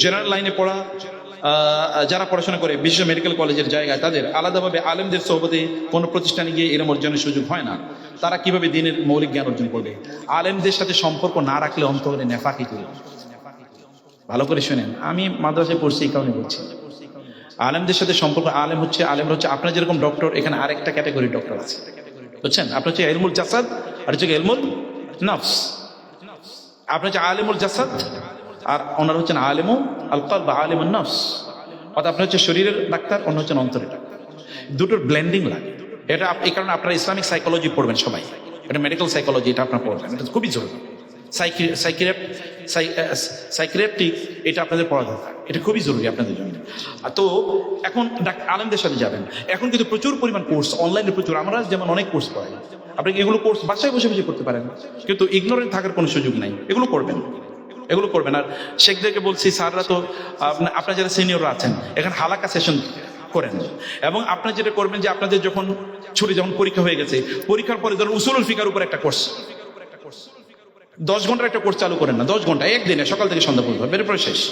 General লাইনে পড়া যারা পড়াশোনা করে বিশেষ মেডিকেল কলেজের জায়গায়, তাদের আলাদাভাবে আলেমদের সহবতে কোনো প্রতিষ্ঠানে গিয়ে এরম অর্জনের সুযোগ হয় না। তারা কীভাবে দিনের মৌলিক জ্ঞান অর্জন করবে? আলেমদের সাথে সম্পর্ক না রাখলে অন্তরে নেফাকি করবে ভালো করে শোনেন, আমি মাদ্রাসায় পড়ছি এই কারণে বলছি। আলেমদের সাথে সম্পর্ক, আলেম হচ্ছে আলেম হচ্ছে, আপনার যেরকম ডক্টর এখানে আরেকটা ক্যাটাগরি ডক্টর আছে। বুঝছেন? আপনার হচ্ছে এলমুল জাসাদ, আর হচ্ছে এলমুল নফস। আপনার হচ্ছে আলেমুল জাসাদ আর ওনার হচ্ছেন আলেমু আল কল বা আলেম নফস। অর্থাৎ আপনার হচ্ছে শরীরের ডাক্তার, অন্য হচ্ছেন অন্তরের ডাক্তার। দুটোর ব্লেন্ডিং লাগে। এটা এই কারণে আপনারা ইসলামিক সাইকোলজি পড়বেন সবাই। এটা মেডিকেল সাইকোলজি এটা আপনার পড়বেন। এটা খুবই জরুরি। সাইক্রেটিক এটা আপনাদের পড়া দরকার। এটা খুবই জরুরি আপনাদের জন্য। তো এখন আলেমদের সাথে যাবেন। এখন কিন্তু প্রচুর পরিমাণ কোর্স অনলাইনে প্রচুর। আমরা যেমন অনেক কোর্স পড়াই। আপনি এগুলো কোর্স বাসায় বসে বসে করতে পারেন? কিন্তু ইগনোরেন্ট থাকার কোনো সুযোগ নাই। এগুলো করবেন। এগুলো করবেন। আর শেখদেরকে বলছি, স্যাররা তো আপনা- আপনার যারা সিনিয়ররা আছেন, এখানে হালাকা সেশন করেন। এবং আপনার যেটা করবেন যে আপনাদের যখন ছুটি, যখন পরীক্ষা হয়ে গেছে, পরীক্ষার পরে ধরুন উসুলুল ফিকার উপর একটা কোর্স দশ ঘণ্টার একটা কোর্স চালু করেন না, দশ ঘণ্টা, একদিনে, সকাল থেকে সন্ধ্যা পর্যন্ত বের পরে শেষ।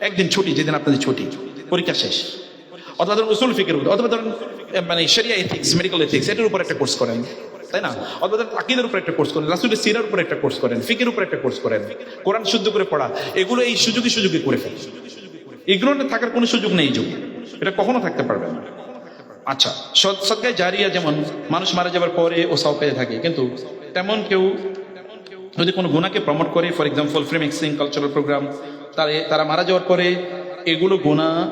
একদিন ছুটি, যেদিন আপনাদের ছুটি, পরীক্ষা শেষ। অথবা ধরুন উসুল ফিকের উপর, অথবা ধরুন মানে সেরিয়া এথিক্স মেডিকেল এথিক্স এটার উপর একটা কোর্স করেন। তাই না? অথবা আকিদের উপর একটা কোর্স করেন, রাসুলের সিরার উপর একটা কোর্স করেন, ফিকের উপর একটা কোর্স করেন, কোরআন শুদ্ধ করে পড়া, এগুলো এই সুযোগে সুযোগে করে ফেলেন ইগ্নোরেন্ট থাকার কোনো সুযোগ নেই যুগ। এটা কখনো থাকতে পারবে না। আচ্ছা সৎ- সৎকায় জারিয়া যেমন মানুষ মারা যাবার পরে ও সব পেয়ে থাকে, কিন্তু তেমন কেউ যদি কোনো গুণাকে প্রমোট করে for example free mixing cultural program তারে মারা যাওয়ার পরে এগুলো গুণা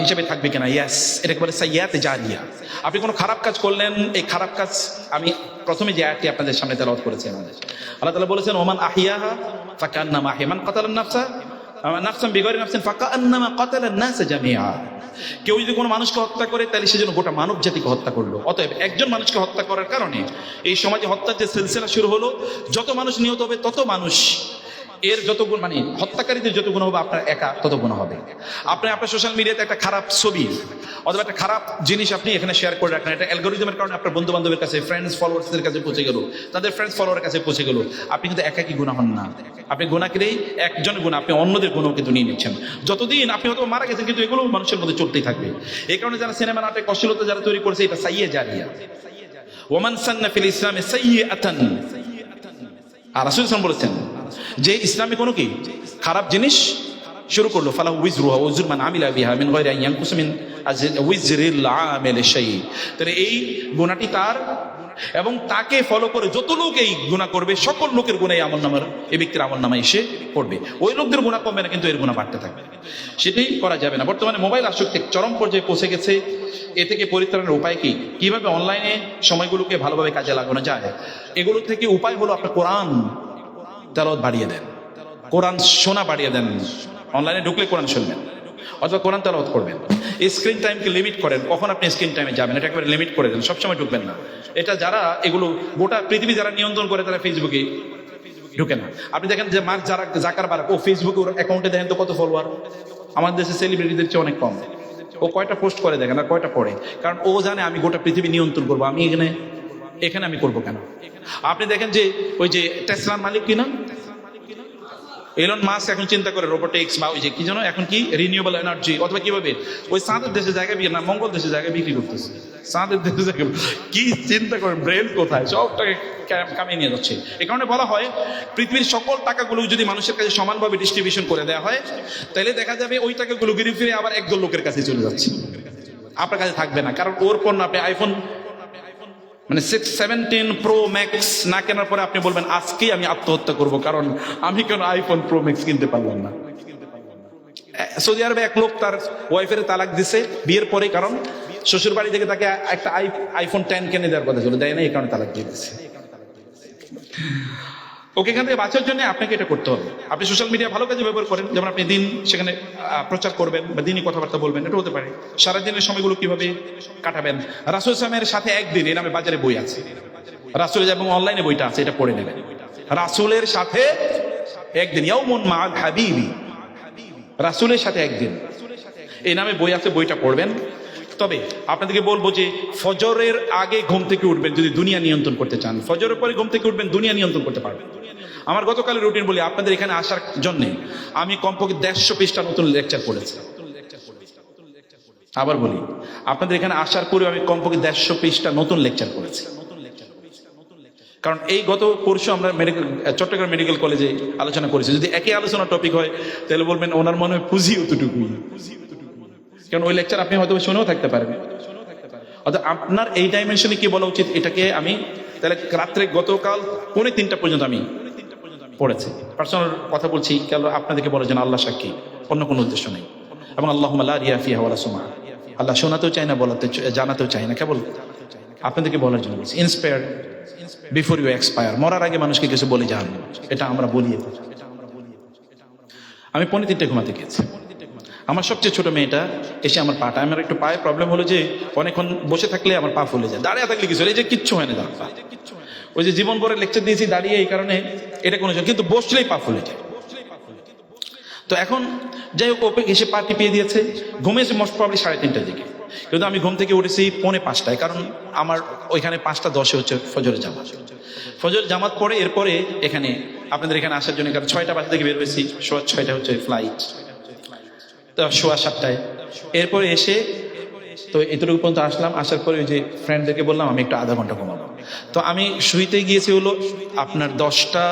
হিসেবে থাকবে কিনা? ইয়াস এটাকে বলে সাইয়াতে জারিয়া। আপনি কোনো খারাপ কাজ করলেন? এই খারাপ কাজ আমি প্রথমে যে আয়াতটি আপনাদের সামনে তেলাওয়াত করেছি আমাদের। আল্লাহ তালা বলেছেন, ওমান আহিয়াহা ফাকান্নামা আহিমান কাতালান নাফসা? নাফসান বিগরি নাফসিন ফাকান্নামা কাতালান নাস জামিআ। কেউ যদি কোনো মানুষকে হত্যা করে, তাহলে সেজন্য গোটা মানব জাতিকে হত্যা করল। অতএব একজন মানুষকে হত্যা করার কারণে এই সমাজে হত্যার যে সিলসিলা শুরু হলো, যত মানুষ নিহত হবে, তত মানুষ এর যত গুণ মানে হত্যাকারীদের যত গুণ হবে, আপনার একা তত গুণ হবে। আপনি আপনার সোশ্যাল মিডিয়াতে একটা খারাপ ছবি অথবা একটা খারাপ জিনিস আপনি এখানে শেয়ার করে রাখেন এটা অ্যালগোরিজমের কারণে আপনার বন্ধু বান্ধবের কাছে ফ্রেন্ডস ফলোয়ার্সদের কাছে পৌঁছে গেল, তাদের ফ্রেন্ডস ফলোয়ারের কাছে পৌঁছে গেল। আপনি কিন্তু একা কি গুণা হন না? আপনি গুণাকেই একজন গুণ আপনি অন্যদের গুণও কিন্তু নিয়ে নিচ্ছেন। যতদিন আপনি হয়তো মারা গেছেন, কিন্তু এগুলো মানুষের মধ্যে চলতেই থাকবে। এই কারণে যারা সিনেমা নাটক অশ্লীলতা যারা তৈরি করেছে, এটা সাইয়ে জারিয়া। ওমান সান্না ফিল ইসলামে সাইয়ে আতান। আর রাসুল ইসলাম বলেছেন যে ইসলামে কোনো কি খারাপ জিনিস শুরু করল? ফালা উইজরুহা উজুর মান আমিলা বিহা মিন গায়রি আন ইয়ানকুস মিন আজ- উইজরিল আমিল শাই তাহলে এই গুনাহটি তার এবং তাকে ফলো করে যত লোক এই গুনাহ করবে, সকল লোকের গুণাই আমল নামার, এই ব্যক্তির আমল নামা এসে পড়বে। ওই লোকদের গুণা কমবে না, কিন্তু এর গুণা বাড়তে থাকবে। সেটাই করা যাবে না। বর্তমানে মোবাইল আসক্তি চরম পর্যায়ে পৌঁছে গেছে। এ থেকে পরিত্রাণের উপায় কি? কীভাবে অনলাইনে সময়গুলোকে ভালোভাবে কাজে লাগানো যায়? এগুলো থেকে উপায় হলো আপনার কোরআন। তেলাওয়াত বাড়িয়ে দেন। কোরআন শোনা বাড়িয়ে দেন। অনলাইনে ঢুকলে কোরআন শুনবেন। অথবা কোরআন তেলাওয়াত করবেন। স্ক্রিন টাইমকে লিমিট করেন। কখন আপনি স্ক্রিন টাইমে যাবেন? এটা একবারে লিমিট করে দেন। সবসময় ঢুকবেন না। এটা যারা এগুলো গোটা পৃথিবী যারা নিয়ন্ত্রণ করে তারা ফেসবুকে ঢুকে না। আপনি দেখেন যে মার্ক যারা জাকার বারাক ও ফেসবুকে ওর অ্যাকাউন্টে দেখেন তো কত ফলোয়ার আমাদের দেশে সেলিব্রিটিদের চেয়ে অনেক কম। ও কয়টা পোস্ট করে দেখেন আর কয়টা পড়ে? কারণ ও জানে আমি গোটা পৃথিবী নিয়ন্ত্রণ করব। আমি এখানে এখানে আমি করব কেন? আপনি দেখেন যে ওই যে টেসলার মালিক কিনা এলন মাস্ক এখন চিন্তা করে রোবোটিক্স বা ওই যে কি যেন এখন কি রিনিউয়েবল এনার্জি অথবা কীভাবে? ওই সাঁদের দেশে জায়গা বিক্রি না, মঙ্গল দেশে জায়গা বিক্রি করতেছে। সাঁদের দেশে জায়গা কি চিন্তা করে ব্রেন কোথায়? সবটাকে কামিয়ে নিয়ে যাচ্ছে। এ কারণে বলা হয়, পৃথিবীর সকল টাকাগুলো যদি মানুষের কাছে সমানভাবে ডিস্ট্রিবিউশন করে দেওয়া হয়, তাহলে দেখা যাবে ওই টাকাগুলো ঘুরে ফিরে আবার একদল লোকের কাছে চলে যাচ্ছে। আপনার কাছে থাকবে না, কারণ ওর পণ্য আপনি আইফোন মানে সিক্স সেভেন্টিন প্রো ম্যাক্স না কেনার পরে আপনি বলবেন, আজকেই আমি আত্মহত্যা করব। কারণ আমি কেন আইফোন প্রো ম্যাক্স কিনতে পারলাম না? সৌদি আরবে এক লোক তার ওয়াইফের তালাক দিছে বিয়ের পরে, কারণ শ্বশুর বাড়ি থেকে তাকে একটা আই আইফোন টেন কিনে দেওয়ার কথা ছিল। দেয় না এই কারণে তালাক দিয়ে দিচ্ছে ওকে এখান থেকে বাঁচার জন্য আপনাকে এটা করতে হবে। আপনি সোশ্যাল মিডিয়া ভালো কাজে ব্যবহার করেন, যেমন আপনি দিন সেখানে প্রচার করবেন বা দিনই কথাবার্তা বলবেন, এটা হতে পারে। সারাদিনের সময়গুলো কীভাবে কাটাবেন? রাসুল ইসলামের সাথে একদিন এর নামে বাজারে বই আছে। রাসুল এবং অনলাইনে বইটা আছে, এটা পড়ে নেবেন। রাসুলের সাথে একদিন, ইয়াউমুন মাল হাবিবি। রাসুলের সাথে একদিন। এই নামে বই আছে, বইটা পড়বেন। তবে আপনাদেরকে বলব যে ফজরের আগে ঘুম থেকে উঠবেন যদি দুনিয়া নিয়ন্ত্রণ করতে চান। ফজরের পরে ঘুম থেকে উঠবেন, দুনিয়া নিয়ন্ত্রণ করতে পারবেন। আমার গতকালের রুটিন বলি, আপনাদের এখানে আসার জন্যে আমি কমপক্ষে দেড়শো পৃষ্ঠা নতুন লেকচার পড়েছি আবার বলি, আপনাদের এখানে আসার পরেও আমি কমপক্ষে দেড়শো পৃষ্ঠা নতুন লেকচার করেছি কারণ এই গত পরশু আমরা মেডিকেল চট্টগ্রাম মেডিকেল কলেজে আলোচনা করেছি। যদি একই আলোচনা টপিক হয়, তাহলে বলবেন ওনার মনে হয় পুঁজি অতটুকুই। কারণ ওই লেকচার আপনি হয়তো শুনেও থাকতে পারেন অর্থাৎ আপনার এই ডাইমেনশনে কি বলা উচিত, এটাকে আমি তাহলে রাত্রে গতকাল পৌনে তিনটা পর্যন্ত আমি পড়েছি। পার্সোনাল কথা বলছি, কেন আপনাদেরকে বলার জন্য আল্লাহ সাক্ষী, অন্য কোনো উদ্দেশ্য নেই। এবং আল্লাহ মাল্লা রিয়াফি হাওয়ালা সুমা। আল্লাহ শোনাতেও চাই না বলাতে জানাতেও চাই না, কেবল আপনাদেরকে বলার জন্য বলছি ইন্সপায়ার বিফোর ইউ এক্সপায়ার মরার আগে মানুষকে কিছু বলে যান, এটা আমরা বলি আমি পনেরো তিনটে ঘুমাতে গিয়েছি। আমার সবচেয়ে ছোট মেয়েটা এসে আমার পাটা। আমার একটু পায়ে প্রবলেম হলো যে অনেকক্ষণ বসে থাকলে আমার পা ফুলে যায়। দাঁড়িয়ে থাকলে কিছু এই যে কিচ্ছু হয় না দাঁড়া। ওই যে জীবন ভরে লেকচার দিয়েছি, দাঁড়িয়ে এই কারণে এটা কোনো কিন্তু বসলেই পা ফুলে যায়। তো এখন যাই হোক ওপে এসে পা টিপিয়ে দিয়েছে। ঘুমিয়েছে মোস্ট প্রবলি সাড়ে তিনটার দিকে। কিন্তু আমি ঘুম থেকে উঠেছি পৌনে পাঁচটায়, কারণ আমার ওইখানে পাঁচটা দশে হচ্ছে ফজরের জামাত। ফজর জামাত পরে এরপরে এখানে, আপনাদের এখানে আসার জন্য কারণ ছয়টা বাজে থেকে বের হয়েছি, সোয়া ছয়টা হচ্ছে ফ্লাইট সোয়া সাতটায়। এরপরে এসে তো এতটুকু পর্যন্ত আসলাম, আসার পরে ওই যে ফ্রেন্ডদেরকে বললাম, আমি একটু আধা ঘণ্টা ঘুমাবো। তো আমি শুইতে গিয়েছি হলো আপনার দশটা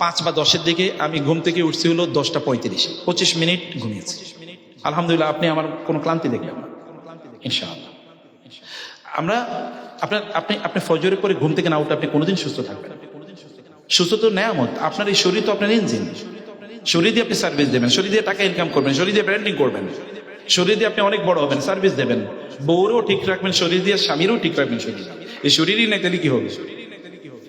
পাঁচ বা দশের দিকে আমি ঘুম থেকে উঠছি হলো দশটা পঁয়ত্রিশে। পঁচিশ মিনিট ঘুমিয়েছি। আলহামদুলিল্লাহ, আপনি আমার কোনো ক্লান্তি দেখলেন ইনশাআল্লাহ। আমরা, আপনার, আপনি আপনি ফজরের পরে ঘুম থেকে না উঠলে আপনি কোনোদিন সুস্থ থাকবেন সুস্থ তো নেয়ামত, আপনার এই শরীর তো আপনার ইঞ্জিন। শরীর দিয়ে আপনি সার্ভিস দেবেন, শরীর দিয়ে টাকা ইনকাম করবেন, শরীর দিয়ে ব্র্যান্ডিং করবেন, শরীর দিয়ে আপনি অনেক বড় হবেন সার্ভিস দেবেন। বউরও ঠিক রাখবেন, শরীর দিয়ে স্বামীরও ঠিক রাখবেন শরীর এই শরীরই নাই, তাহলে কি হবে?